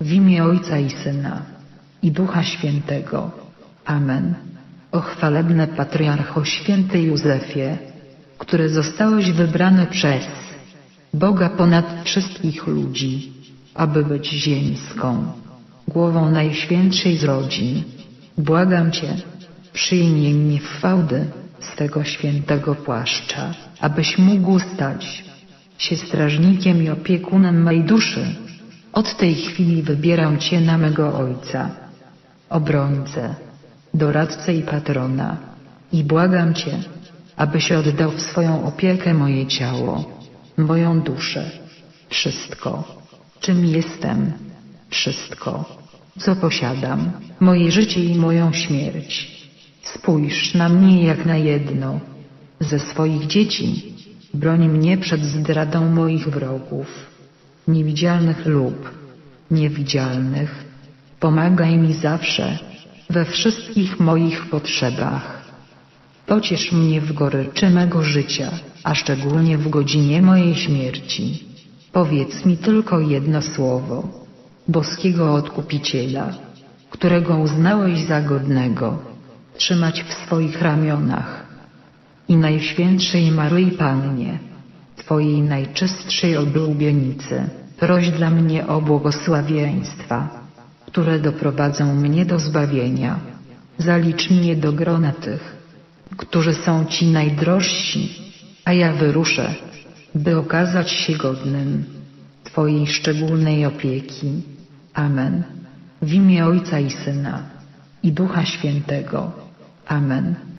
W imię Ojca i Syna i Ducha Świętego. Amen. O patriarcho święty Józefie, który zostałeś wybrany przez Boga ponad wszystkich ludzi, aby być ziemską, głową najświętszej z rodzin. Błagam Cię, przyjmij mnie w fałdy swego świętego płaszcza, abyś mógł stać się strażnikiem i opiekunem mej duszy. Od tej chwili wybieram Cię na mego Ojca, obrońcę, doradcę i patrona. I błagam Cię, abyś oddał w swoją opiekę moje ciało, moją duszę, wszystko, czym jestem, wszystko, co posiadam, moje życie i moją śmierć. Spójrz na mnie jak na jedno. Ze swoich dzieci. Broń mnie przed zdradą moich wrogów, niewidzialnych lub niewidzialnych. Pomagaj mi zawsze, we wszystkich moich potrzebach. Pociesz mnie w goryczy mego życia, a szczególnie w godzinie mojej śmierci. Powiedz mi tylko jedno słowo, boskiego odkupiciela, którego uznałeś za godnego, trzymać w swoich ramionach. I Najświętszej Maryi Pannie, Twojej najczystszej oblubienicy, proś dla mnie o błogosławieństwa, które doprowadzą mnie do zbawienia. Zalicz mnie do grona tych, którzy są Ci najdrożsi, a ja wyruszę, by okazać się godnym Twojej szczególnej opieki. Amen. W imię Ojca i Syna i Ducha Świętego. Amen.